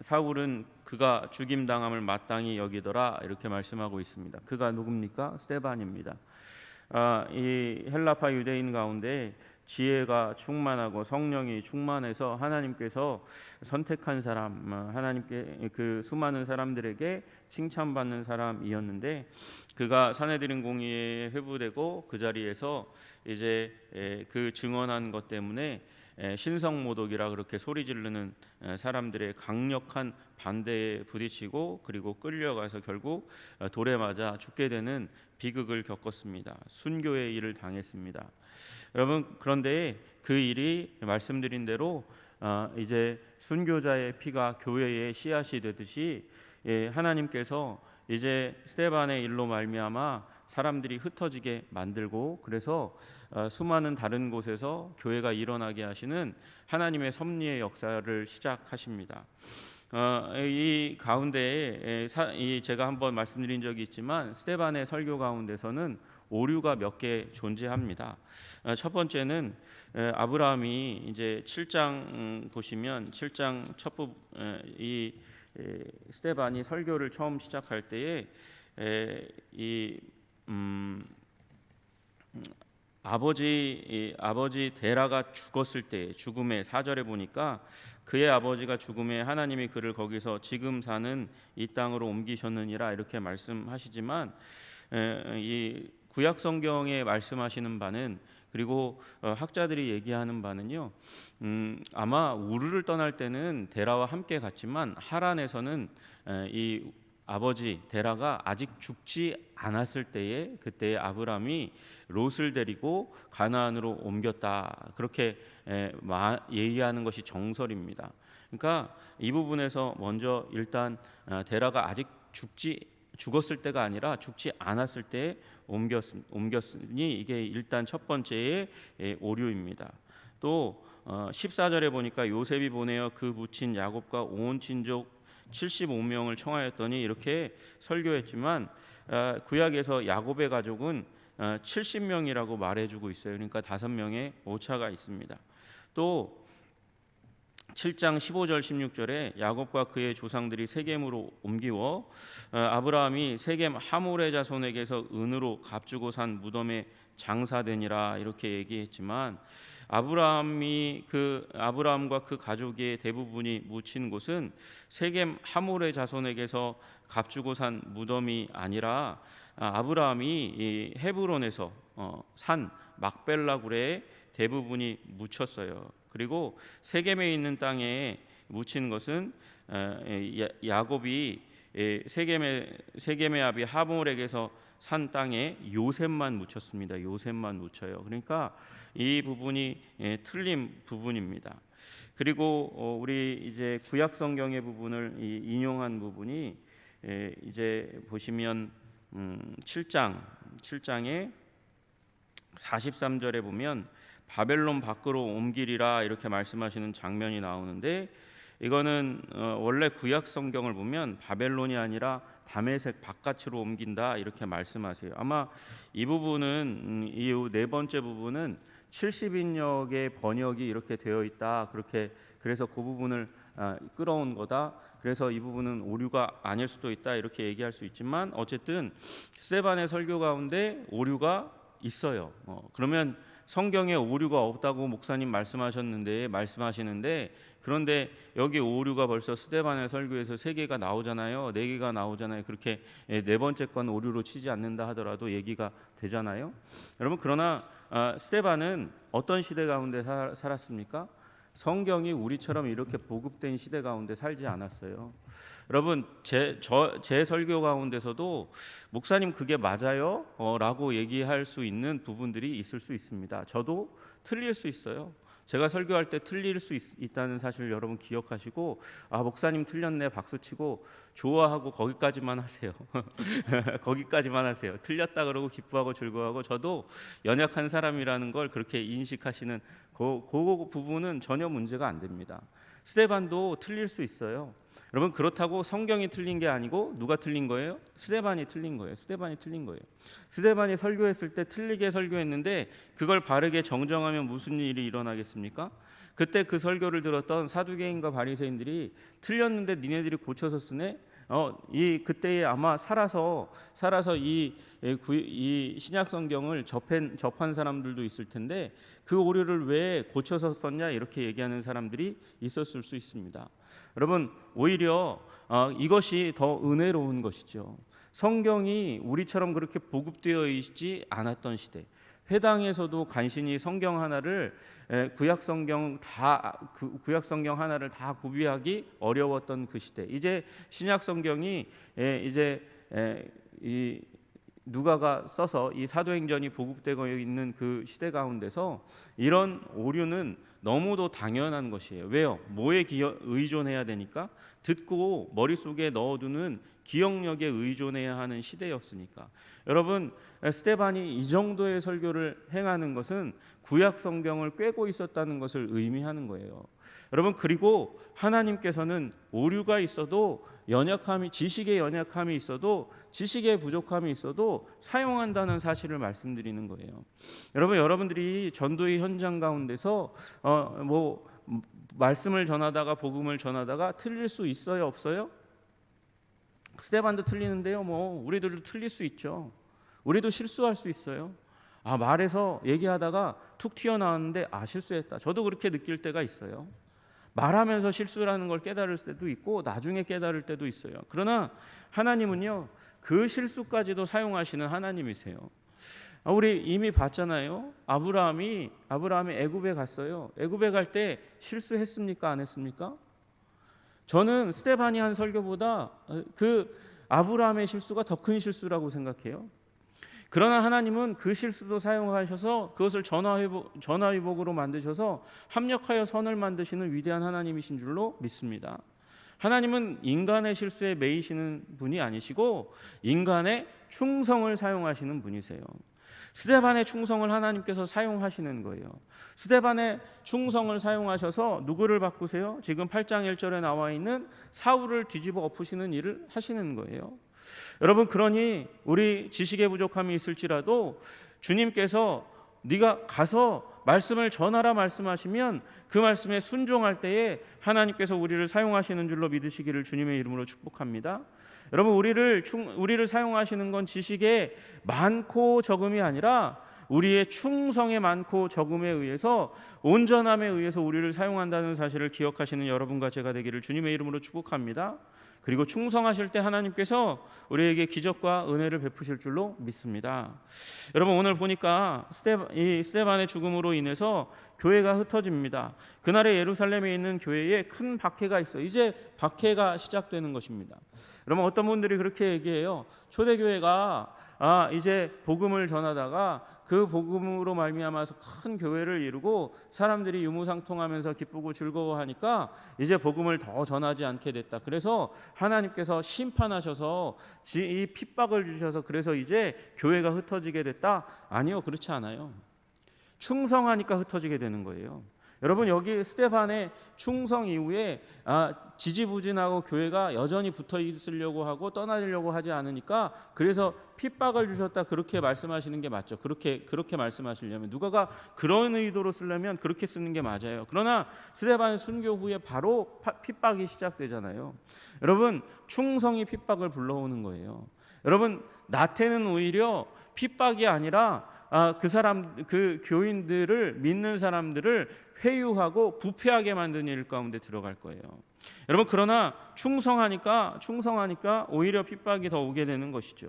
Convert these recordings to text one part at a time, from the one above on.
사울은 그가 죽임 당함을 마땅히 여기더라 이렇게 말씀하고 있습니다. 그가 누굽니까? 스테반입니다. 아, 이 헬라파 유대인 가운데 지혜가 충만하고 성령이 충만해서 하나님께서 선택한 사람, 어, 하나님께 그 수많은 사람들에게 칭찬받는 사람이었는데 그가 사내들인 공의에 회부되고 그 자리에서 이제 에, 그 증언한 것 때문에 에, 신성 모독이라 그렇게 소리 지르는 에, 사람들의 강력한 반대에 부딪히고 그리고 끌려가서 결국 어, 돌에 맞아 죽게 되는 비극을 겪었습니다. 순교의 일을 당했습니다. 여러분 그런데 그 일이 말씀드린 대로 어, 이제 순교자의 피가 교회의 씨앗이 되듯이 예, 하나님께서 이제 스테반의 일로 말미암아 사람들이 흩어지게 만들고 그래서 어, 수많은 다른 곳에서 교회가 일어나게 하시는 하나님의 섭리의 역사를 시작하십니다. 어, 이이 제가 한번 말씀드린 적이 있지만 스테반의 설교 가운데서는 오류가 몇 개 존재합니다. 어, 첫 번째는 에, 아브라함이 이제 7장 음, 보시면 7장 첫부이 스테반이 설교를 처음 시작할 때에 에, 이 음, 음, 아버지 이 아버지 데라가 죽었을 때 죽음의 사절에 보니까 그의 아버지가 죽음에 하나님이 그를 거기서 지금 사는 이 땅으로 옮기셨느니라 이렇게 말씀하시지만 에, 이 구약 성경에 말씀하시는 바는 그리고 어, 학자들이 얘기하는 바는요. 음, 아마 우르를 떠날 때는 데라와 함께 갔지만 하란에서는 에, 이 아버지 데라가 아직 죽지 않았을 때에 그때 아브람이 롯을 데리고 가나안으로 옮겼다 그렇게 얘기하는 것이 정설입니다. 그러니까 이 부분에서 먼저 일단 어, 데라가 아직 죽지 죽었을 때가 아니라 죽지 않았을 때에 옮겼, 옮겼으니 이게 일단 첫 번째의 예, 오류입니다. 또 어, 14절에 보니까 요셉이 보내어 그 부친 야곱과 온 친족 75명을 청하였더니 이렇게 설교했지만 어, 구약에서 야곱의 가족은 어, 70명이라고 말해주고 있어요. 그러니까 다섯 명의 오차가 있습니다. 또 7장 15절 16절에 야곱과 그의 조상들이 세겜으로 옮기워 어, 아브라함이 세겜 하몰의 자손에게서 은으로 값주고 산 무덤에 장사되니라 이렇게 얘기했지만 아브라함이 그 아브라함과 그 가족의 대부분이 묻힌 곳은 세겜 하몰의 자손에게서 값주고 산 무덤이 아니라 아, 아브라함이 이 헤브론에서 어, 산 막벨라굴에 대부분이 묻혔어요. 그리고 세겜에 있는 땅에 묻힌 것은 어, 야곱이 세겜의 세겜의 아비 하몰에게서 산 땅에 요셉만 묻혔습니다. 요셉만 묻혀요. 그러니까 이 부분이 틀린 부분입니다. 그리고 어, 우리 이제 구약 성경의 부분을 인용한 부분이 이제 보시면 7장 음, 7장에 43절에 보면 바벨론 밖으로 옮기리라 이렇게 말씀하시는 장면이 나오는데 이거는 어, 원래 구약 성경을 보면 바벨론이 아니라 담에색 바깥으로 옮긴다 이렇게 말씀하세요. 아마 이 부분은 음, 이후 네 번째 부분은 70인역의 번역이 이렇게 되어 있다. 그렇게 그래서 그 부분을 아, 끌어온 거다. 그래서 이 부분은 오류가 아닐 수도 있다. 이렇게 얘기할 수 있지만 어쨌든 스테반의 설교 가운데 오류가 있어요. 어, 그러면 성경에 오류가 없다고 목사님 말씀하셨는데 말씀하시는데 그런데 여기 오류가 벌써 스테반의 설교에서 세 개가 나오잖아요. 네 개가 나오잖아요. 그렇게 네 번째 건 오류로 치지 않는다 하더라도 얘기가 되잖아요. 여러분 그러나 아, 스테반은 어떤 시대 가운데 살았습니까? 성경이 우리처럼 이렇게 보급된 시대 가운데 살지 않았어요. 여러분 제 저 제 설교 가운데서도 목사님 그게 맞아요? 어, 라고 얘기할 수 있는 부분들이 있을 수 있습니다. 저도 틀릴 수 있어요. 제가 설교할 때 틀릴 수 있, 다는 사실 여러분 기억하시고 아 목사님 틀렸네 박수치고 좋아하고 거기까지만 하세요. 거기까지만 하세요. 틀렸다 그러고 기뻐하고 즐거워하고 저도 연약한 사람이라는 걸 그렇게 인식하시는 그, 그 부분은 전혀 문제가 안 됩니다. 스테반도 틀릴 수 있어요. 여러분 그렇다고 성경이 틀린 게 아니고 누가 틀린 거예요? 스데반이 틀린 거예요. 스데반이 틀린 거예요. 스데반이 설교했을 때 틀리게 설교했는데 그걸 바르게 정정하면 무슨 일이 일어나겠습니까? 그때 그 설교를 들었던 사두개인과 바리새인들이 틀렸는데 니네들이 고쳐서 쓰네. 어, 이 그때에 아마 살아서 살아서 이, 이 신약 성경을 접한 접한 사람들도 있을 텐데 그 오류를 왜 고쳐서 썼냐 이렇게 얘기하는 사람들이 있었을 수 있습니다. 여러분 오히려 어, 이것이 더 은혜로운 것이죠. 성경이 우리처럼 그렇게 보급되어 있지 않았던 시대. 회당에서도 간신히 성경 하나를 에, 구약 성경 다 그, 구약 성경 하나를 다 구비하기 어려웠던 그 시대. 이제 신약 성경이 에, 이제 에, 이 누가가 써서 이 사도행전이 보급되고 있는 그 시대 가운데서 이런 오류는 너무도 당연한 것이에요. 왜요? 뭐에 기여, 의존해야 되니까 듣고 머릿속에 넣어두는 기억력에 의존해야 하는 시대였으니까. 여러분 스테반이 이 정도의 설교를 행하는 것은 구약 성경을 꿰고 있었다는 것을 의미하는 거예요. 여러분 그리고 하나님께서는 오류가 있어도 연약함이 지식의 연약함이 있어도 지식의 부족함이 있어도 사용한다는 사실을 말씀드리는 거예요. 여러분 여러분들이 전도의 현장 가운데서 어 뭐 말씀을 전하다가 복음을 전하다가 틀릴 수 있어요 없어요? 스테반도 틀리는데요. 뭐 우리들도 틀릴 수 있죠. 우리도 실수할 수 있어요. 아 말해서 얘기하다가 툭 튀어나왔는데 아 실수했다. 저도 그렇게 느낄 때가 있어요. 말하면서 실수라는 걸 깨달을 때도 있고 나중에 깨달을 때도 있어요. 그러나 하나님은요 그 실수까지도 사용하시는 하나님이세요. 아, 우리 이미 봤잖아요. 아브라함이 아브라함이 애굽에 갔어요. 애굽에 갈 때 실수했습니까? 안 했습니까? 저는 스테반이 한 설교보다 어, 그 아브라함의 실수가 더 큰 실수라고 생각해요. 그러나 하나님은 그 실수도 사용하셔서 그것을 전화위복, 전화위복으로 만드셔서 합력하여 선을 만드시는 위대한 하나님이신 줄로 믿습니다. 하나님은 인간의 실수에 매이시는 분이 아니시고 인간의 충성을 사용하시는 분이세요. 스데반의 충성을 하나님께서 사용하시는 거예요. 스데반의 충성을 사용하셔서 누구를 바꾸세요? 지금 8장 1절에 나와 있는 사울을 뒤집어 엎으시는 일을 하시는 거예요. 여러분 그러니 우리 지식의 부족함이 있을지라도 주님께서 네가 가서 말씀을 전하라 말씀하시면 그 말씀에 순종할 때에 하나님께서 우리를 사용하시는 줄로 믿으시기를 주님의 이름으로 축복합니다. 여러분 우리를 충, 우리를 사용하시는 건 지식의 많고 적음이 아니라 우리의 충성의 많고 적음에 의해서 온전함에 의해서 우리를 사용한다는 사실을 기억하시는 여러분과 제가 되기를 주님의 이름으로 축복합니다. 그리고 충성하실 때 하나님께서 우리에게 기적과 은혜를 베푸실 줄로 믿습니다. 여러분 오늘 보니까 스테반의 죽음으로 인해서 교회가 흩어집니다. 그날에 예루살렘에 있는 교회에 큰 박해가 있어. 이제 박해가 시작되는 것입니다. 여러분 어떤 분들이 그렇게 얘기해요. 초대교회가 아 이제 복음을 전하다가 그 복음으로 말미암아서 큰 교회를 이루고 사람들이 유무상통하면서 기쁘고 즐거워하니까 이제 복음을 더 전하지 않게 됐다. 그래서 하나님께서 심판하셔서 이 핍박을 주셔서 그래서 이제 교회가 흩어지게 됐다. 아니요, 그렇지 않아요. 충성하니까 흩어지게 되는 거예요. 여러분 여기 스테반의 충성 이후에 아, 지지부진하고 교회가 여전히 붙어 있으려고 하고 떠나려고 하지 않으니까 그래서 핍박을 주셨다 그렇게 말씀하시는 게 맞죠. 그렇게 그렇게 말씀하시려면 누가가 그런 의도로 쓰려면 그렇게 쓰는 게 맞아요. 그러나 스테반의 순교 후에 바로 파, 핍박이 시작되잖아요. 여러분 충성이 핍박을 불러오는 거예요. 여러분 나태는 오히려 핍박이 아니라 아, 그 사람 그 교인들을 믿는 사람들을 회유하고 부패하게 만드는 일 가운데 들어갈 거예요. 여러분 그러나 충성하니까 충성하니까 오히려 핍박이 더 오게 되는 것이죠.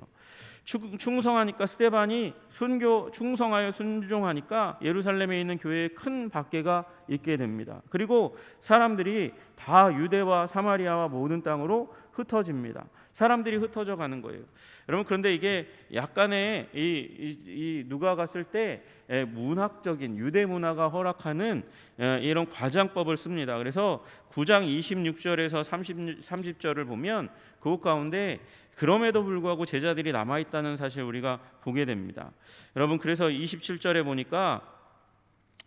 충성하니까 스테반이 순교 충성하여 순종하니까 예루살렘에 있는 교회에 큰 박해가 있게 됩니다. 그리고 사람들이 다 유대와 사마리아와 모든 땅으로 흩어집니다. 사람들이 흩어져 가는 거예요. 여러분 그런데 이게 약간의 이, 이, 이 누가 갔을 때 문학적인 유대 문화가 허락하는 이런 과장법을 씁니다. 그래서 9장 26 절에서 30, 30절을 보면 그 가운데 그럼에도 불구하고 제자들이 남아 있다는 사실 우리가 보게 됩니다. 여러분 그래서 27절에 보니까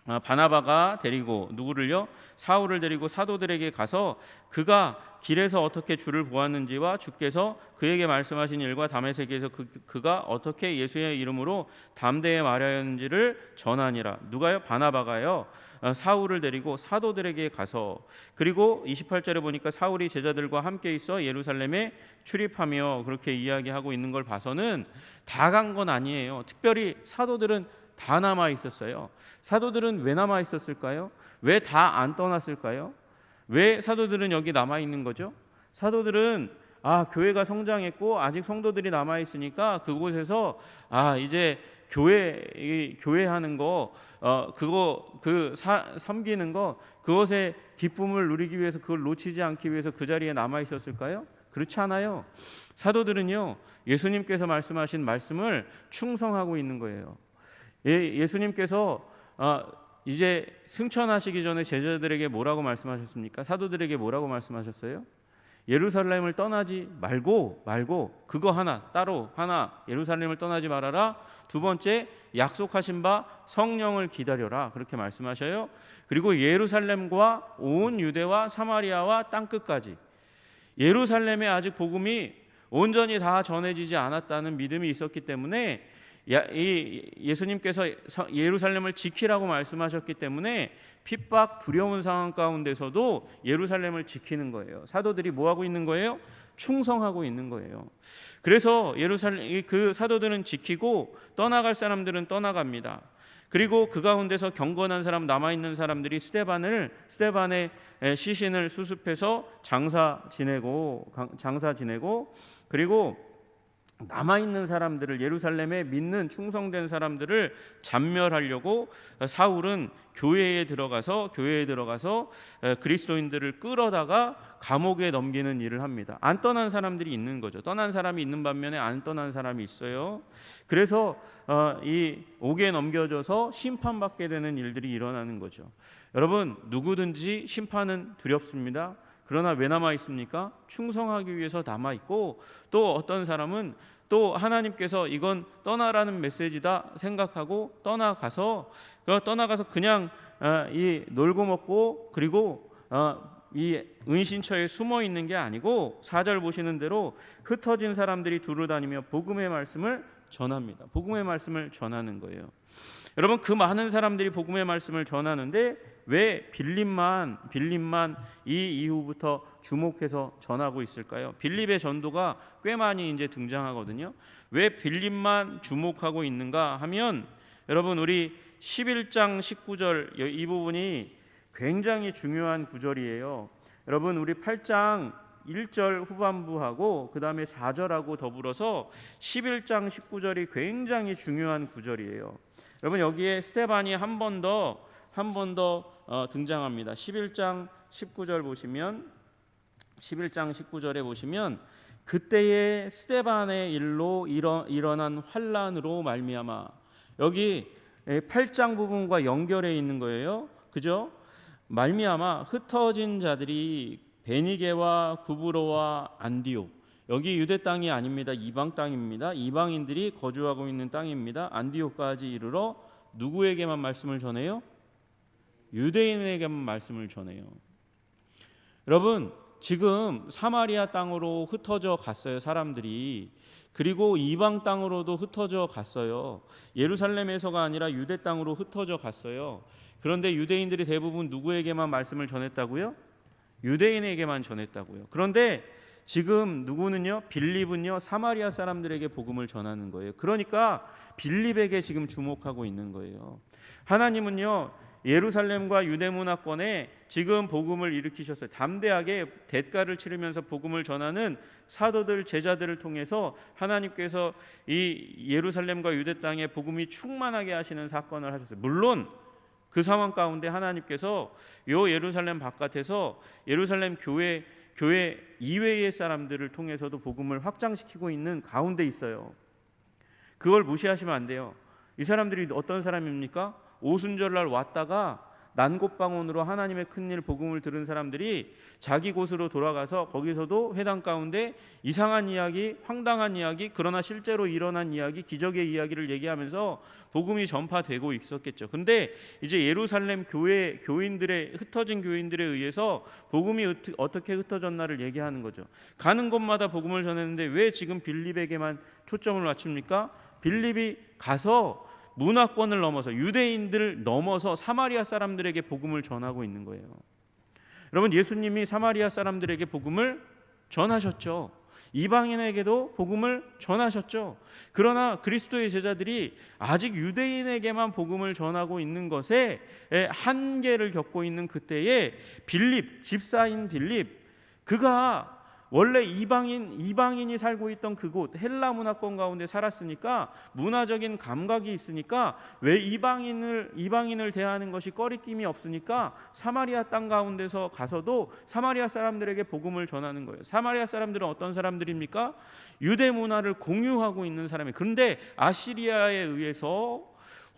아, 바나바가 데리고 누구를요? 사울을 데리고 사도들에게 가서 그가 길에서 어떻게 주를 보았는지와 주께서 그에게 말씀하신 일과 담에색에서 그, 그가 어떻게 예수의 이름으로 담대에 말하였는지를 전하니라. 누가요? 바나바가요. 어, 사울을 데리고 사도들에게 가서 그리고 28절에 보니까 사울이 제자들과 함께 있어 예루살렘에 출입하며 그렇게 이야기하고 있는 걸 봐서는 다 간 건 아니에요. 특별히 사도들은 다 남아 있었어요. 사도들은 왜 남아 있었을까요? 왜 다 안 떠났을까요? 왜 사도들은 여기 남아 있는 거죠? 사도들은 아 교회가 성장했고 아직 성도들이 남아 있으니까 그곳에서 아 이제 교회 이 교회 하는 거 어 그거 그 사, 섬기는 거 그것의 기쁨을 누리기 위해서 그걸 놓치지 않기 위해서 그 자리에 남아 있었을까요? 그렇지 않아요. 사도들은요 예수님께서 말씀하신 말씀을 충성하고 있는 거예요. 예, 예수님께서 아, 이제 승천하시기 전에 제자들에게 뭐라고 말씀하셨습니까? 사도들에게 뭐라고 말씀하셨어요? 예루살렘을 떠나지 말고 말고 그거 하나 따로 하나 예루살렘을 떠나지 말아라. 두 번째 약속하신 바 성령을 기다려라. 그렇게 말씀하셔요. 그리고 예루살렘과 온 유대와 사마리아와 땅 끝까지 예루살렘에 아직 복음이 온전히 다 전해지지 않았다는 믿음이 있었기 때문에 예수님께서 예루살렘을 지키라고 말씀하셨기 때문에 핍박 두려운 상황 가운데서도 예루살렘을 지키는 거예요. 사도들이 뭐 하고 있는 거예요? 충성하고 있는 거예요. 그래서 예루살렘 그 사도들은 지키고 떠나갈 사람들은 떠나갑니다. 그리고 그 가운데서 경건한 사람 남아 있는 사람들이 스테반을 스테반의 시신을 수습해서 장사 지내고 장사 지내고 그리고 남아 있는 사람들을 예루살렘에 믿는 충성된 사람들을 잔멸하려고 사울은 교회에 들어가서 교회에 들어가서 그리스도인들을 끌어다가 감옥에 넘기는 일을 합니다. 안 떠난 사람들이 있는 거죠. 떠난 사람이 있는 반면에 안 떠난 사람이 있어요. 그래서 어, 이 옥에 넘겨져서 심판받게 되는 일들이 일어나는 거죠. 여러분 누구든지 심판은 두렵습니다. 그러나 왜 남아 있습니까? 충성하기 위해서 남아 있고 또 어떤 사람은 또 하나님께서 이건 떠나라는 메시지다 생각하고 떠나가서 그 떠나가서 그냥 어, 이 놀고 먹고 그리고 어, 이 은신처에 숨어 있는 게 아니고 사절 보시는 대로 흩어진 사람들이 두루 다니며 복음의 말씀을 전합니다. 복음의 말씀을 전하는 거예요. 여러분 그 많은 사람들이 복음의 말씀을 전하는데 왜 빌립만 빌립만 이 이후부터 주목해서 전하고 있을까요? 빌립의 전도가 꽤 많이 이제 등장하거든요. 왜 빌립만 주목하고 있는가 하면 여러분 우리 11장 19절 이 부분이 굉장히 중요한 구절이에요. 여러분 우리 8장 1절 후반부하고 그다음에 4절하고 더불어서 11장 19절이 굉장히 중요한 구절이에요. 여러분 여기에 스테반이 한 번 더 한 번더 어, 등장합니다. 11장 19절 보시면 11장 19절에 보시면 그때의 스테반의 일로 일어, 일어난 환란으로 말미암아 여기 8장 부분과 연결해 있는 거예요. 그죠? 말미암아 흩어진 자들이 베니게와 구브로와 안디옥 여기 유대 땅이 아닙니다. 이방 땅입니다. 이방인들이 거주하고 있는 땅입니다. 안디옥까지 이르러 누구에게만 말씀을 전해요? 유대인에게만 말씀을 전해요. 여러분, 지금 사마리아 땅으로 흩어져 갔어요, 사람들이. 그리고 이방 땅으로도 흩어져 갔어요. 예루살렘에서가 아니라 유대 땅으로 흩어져 갔어요. 그런데 유대인들이 대부분 누구에게만 말씀을 전했다고요? 유대인에게만 전했다고요. 그런데 지금 누구는요? 빌립은요 사마리아 사람들에게 복음을 전하는 거예요. 그러니까 빌립에게 지금 주목하고 있는 거예요. 하나님은요 예루살렘과 유대 문화권에 지금 복음을 일으키셨어요. 담대하게 대가를 치르면서 복음을 전하는 사도들 제자들을 통해서 하나님께서 이 예루살렘과 유대 땅에 복음이 충만하게 하시는 사건을 하셨어요. 물론 그 상황 가운데 하나님께서 요 예루살렘 바깥에서 예루살렘 교회 교회 이외의 사람들을 통해서도 복음을 확장시키고 있는 가운데 있어요. 그걸 무시하시면 안 돼요. 이 사람들이 어떤 사람입니까? 오순절날 왔다가 난곳방언으로 하나님의 큰일 복음을 들은 사람들이 자기 곳으로 돌아가서 거기서도 회당 가운데 이상한 이야기, 황당한 이야기, 그러나 실제로 일어난 이야기, 기적의 이야기를 얘기하면서 복음이 전파되고 있었겠죠. 근데 이제 예루살렘 교회 교인들의 흩어진 교인들에 의해서 복음이 어떻게 흩어졌나를 얘기하는 거죠. 가는 곳마다 복음을 전했는데 왜 지금 빌립에게만 초점을 맞춥니까? 빌립이 가서 문화권을 넘어서 유대인들 넘어서 사마리아 사람들에게 복음을 전하고 있는 거예요. 여러분 예수님이 사마리아 사람들에게 복음을 전하셨죠. 이방인에게도 복음을 전하셨죠. 그러나 그리스도의 제자들이 아직 유대인에게만 복음을 전하고 있는 것에 한계를 겪고 있는 그때에 빌립 집사인 빌립 그가 원래 이방인 이방인이 살고 있던 그곳 헬라 문화권 가운데 살았으니까 문화적인 감각이 있으니까 왜 이방인을 이방인을 대하는 것이 꺼리낌이 없으니까 사마리아 땅 가운데서 가서도 사마리아 사람들에게 복음을 전하는 거예요. 사마리아 사람들은 어떤 사람들입니까? 유대 문화를 공유하고 있는 사람이. 그런데 아시리아에 의해서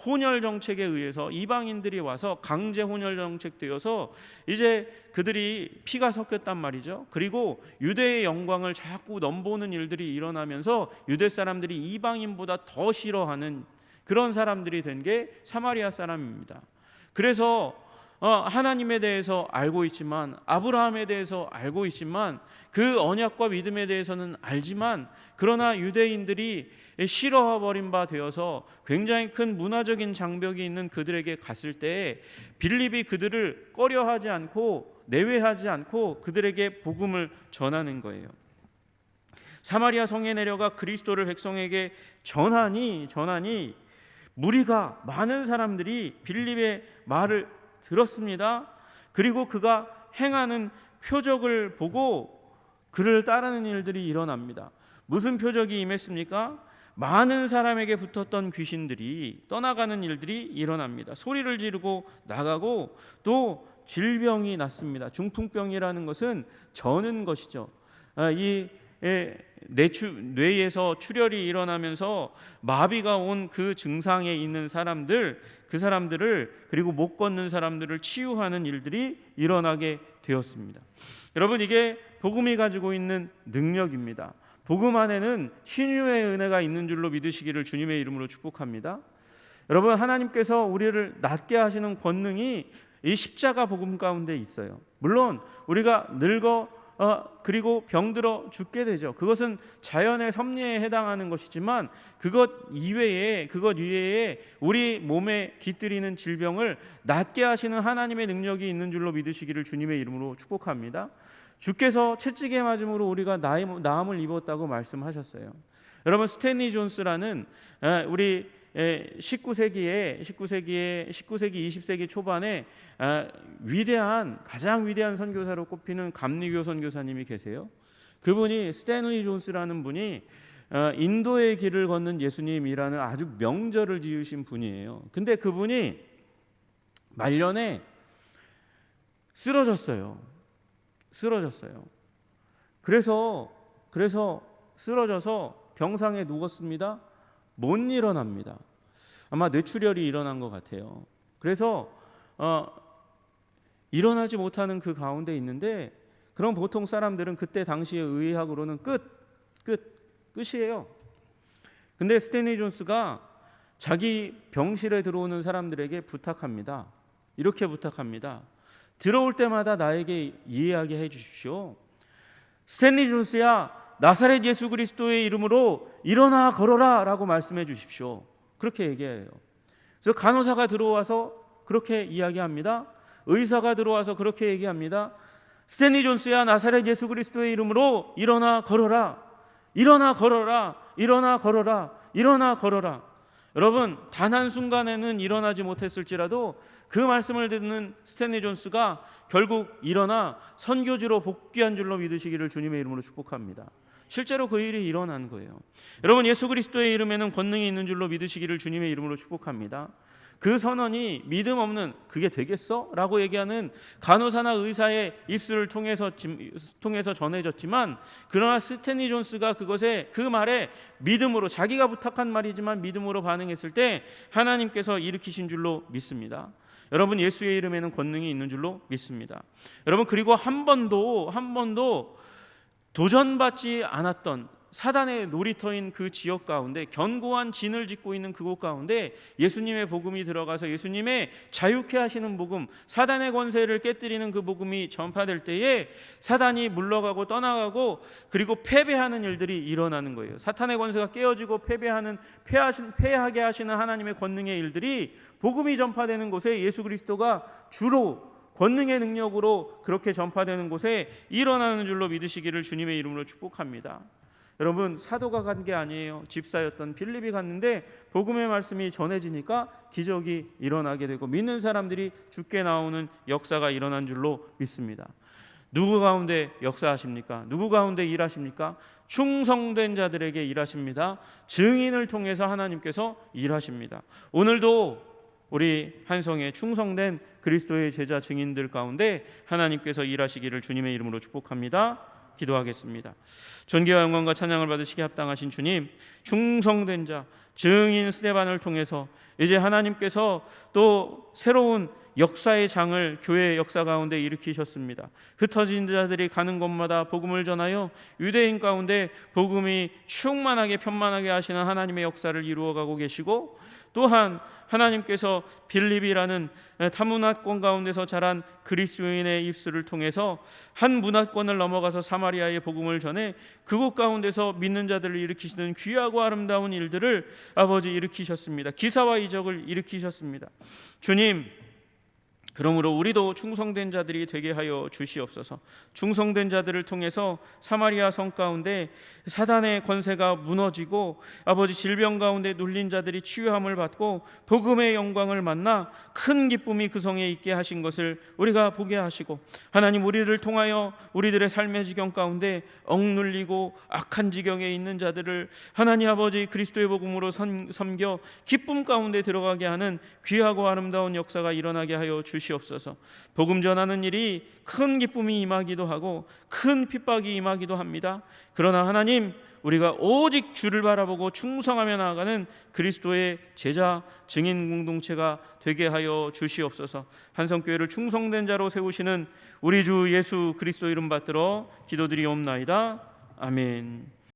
혼혈 정책에 의해서 이방인들이 와서 강제 혼혈 정책 되어서 이제 그들이 피가 섞였단 말이죠. 그리고 유대의 영광을 자꾸 넘보는 일들이 일어나면서 유대 사람들이 이방인보다 더 싫어하는 그런 사람들이 된 게 사마리아 사람입니다. 그래서 어, 하나님에 대해서 알고 있지만 아브라함에 대해서 알고 있지만 그 언약과 믿음에 대해서는 알지만 그러나 유대인들이 싫어버린 바 되어서 굉장히 큰 문화적인 장벽이 있는 그들에게 갔을 때 빌립이 그들을 꺼려하지 않고 내외하지 않고 그들에게 복음을 전하는 거예요. 사마리아 성에 내려가 그리스도를 백성에게 전하니 전하니 무리가 많은 사람들이 빌립의 말을 들었습니다. 그리고 그가 행하는 표적을 보고 그를 따르는 일들이 일어납니다. 무슨 표적이 임했습니까? 많은 사람에게 붙었던 귀신들이 떠나가는 일들이 일어납니다. 소리를 지르고 나가고 또 질병이 났습니다. 중풍병이라는 것은 저는 것이죠. 아, 이 에, 뇌추, 뇌에서 출혈이 일어나면서 마비가 온 그 증상에 있는 사람들, 그 사람들을 그리고 못 걷는 사람들을 치유하는 일들이 일어나게 되었습니다. 여러분 이게 복음이 가지고 있는 능력입니다. 복음 안에는 신유의 은혜가 있는 줄로 믿으시기를 주님의 이름으로 축복합니다. 여러분 하나님께서 우리를 낫게 하시는 권능이 이 십자가 복음 가운데 있어요. 물론 우리가 늙어 어, 그리고 병들어 죽게 되죠. 그것은 자연의 섭리에 해당하는 것이지만 그것 이외에 그것 이외에 우리 몸에 깃들이는 질병을 낫게 하시는 하나님의 능력이 있는 줄로 믿으시기를 주님의 이름으로 축복합니다. 주께서 채찍에 맞음으로 우리가 나음을 입었다고 말씀하셨어요. 여러분 스탠리 존스라는 우리 19세기에 19세기에 19세기 20세기 초반에 위대한 가장 위대한 선교사로 꼽히는 감리교 선교사님이 계세요. 그분이 스탠리 존스라는 분이 인도의 길을 걷는 예수님이라는 아주 명절을 지으신 분이에요. 근데 그분이 말년에 쓰러졌어요. 쓰러졌어요. 그래서 그래서 쓰러져서 병상에 누웠습니다. 못 일어납니다. 아마 뇌출혈이 일어난 것 같아요. 그래서 어, 일어나지 못하는 그 가운데 있는데 그럼 보통 사람들은 그때 당시의 의학으로는 끝, 끝, 끝이에요. 근데 스탠리 존스가 자기 병실에 들어오는 사람들에게 부탁합니다. 이렇게 부탁합니다. 들어올 때마다 나에게 이해하게 해 주십시오. 스탠리 존스야, 나사렛 예수 그리스도의 이름으로 일어나 걸어라 라고 말씀해 주십시오. 그렇게 얘기해요. 그래서 간호사가 들어와서 그렇게 이야기합니다. 의사가 들어와서 그렇게 얘기합니다. 스탠리 존스야 나사렛 예수 그리스도의 이름으로 일어나 걸어라. 일어나 걸어라. 일어나 걸어라. 일어나 걸어라. 여러분 단 한 순간에는 일어나지 못했을지라도 그 말씀을 듣는 스탠리 존스가 결국 일어나 선교지로 복귀한 줄로 믿으시기를 주님의 이름으로 축복합니다. 실제로 그 일이 일어난 거예요. 여러분 예수 그리스도의 이름에는 권능이 있는 줄로 믿으시기를 주님의 이름으로 축복합니다. 그 선언이 믿음 없는 그게 되겠어? 라고 얘기하는 간호사나 의사의 입술을 통해서 통해서 전해졌지만 그러나 스탠리 존스가 그것에 그 말에 믿음으로 자기가 부탁한 말이지만 믿음으로 반응했을 때 하나님께서 일으키신 줄로 믿습니다. 여러분 예수의 이름에는 권능이 있는 줄로 믿습니다. 여러분 그리고 한 번도 한 번도 도전받지 않았던 사단의 놀이터인 그 지역 가운데 견고한 진을 짓고 있는 그곳 가운데 예수님의 복음이 들어가서 예수님의 자유케 하시는 복음, 사단의 권세를 깨뜨리는 그 복음이 전파될 때에 사단이 물러가고 떠나가고 그리고 패배하는 일들이 일어나는 거예요. 사탄의 권세가 깨어지고 패배하는 패하신, 패하게 하시는 하나님의 권능의 일들이 복음이 전파되는 곳에 예수 그리스도가 주로 권능의 능력으로 그렇게 전파되는 곳에 일어나는 줄로 믿으시기를 주님의 이름으로 축복합니다. 여러분 사도가 간 게 아니에요. 집사였던 빌립이 갔는데 복음의 말씀이 전해지니까 기적이 일어나게 되고 믿는 사람들이 죽게 나오는 역사가 일어난 줄로 믿습니다. 누구 가운데 역사하십니까? 누구 가운데 일하십니까? 충성된 자들에게 일하십니다. 증인을 통해서 하나님께서 일하십니다. 오늘도 우리 한성의 충성된 그리스도의 제자 증인들 가운데 하나님께서 일하시기를 주님의 이름으로 축복합니다. 기도하겠습니다. 존귀와 영광과 찬양을 받으시기 합당하신 주님, 충성된 자 증인 스테반을 통해서 이제 하나님께서 또 새로운 역사의 장을 교회의 역사 가운데 일으키셨습니다. 흩어진 자들이 가는 곳마다 복음을 전하여 유대인 가운데 복음이 충만하게 편만하게 하시는 하나님의 역사를 이루어가고 계시고 또한 하나님께서 빌립이라는 타문화권 가운데서 자란 그리스도인의 입술을 통해서 한 문화권을 넘어가서 사마리아의 복음을 전해 그곳 가운데서 믿는 자들을 일으키시는 귀하고 아름다운 일들을 아버지 일으키셨습니다. 기사와 이적을 일으키셨습니다. 주님 그러므로 우리도 충성된 자들이 되게 하여 주시옵소서. 충성된 자들을 통해서 사마리아 성 가운데 사단의 권세가 무너지고 아버지 질병 가운데 눌린 자들이 치유함을 받고 복음의 영광을 만나 큰 기쁨이 그 성에 있게 하신 것을 우리가 보게 하시고 하나님 우리를 통하여 우리들의 삶의 지경 가운데 억눌리고 악한 지경에 있는 자들을 하나님 아버지 그리스도의 복음으로 섬겨 기쁨 가운데 들어가게 하는 귀하고 아름다운 역사가 일어나게 하여 주시옵소서. 주시옵소서. 복음 전하는 일이 큰 기쁨이 임하기도 하고 큰 핍박이 임하기도 합니다. 그러나 하나님 우리가 오직 주를 바라보고 충성하며 나아가는 그리스도의 제자 증인 공동체가 되게 하여 주시옵소서. 한성교회를 충성된 자로 세우시는 우리 주 예수 그리스도 이름 받들어 기도드리옵나이다. 아멘.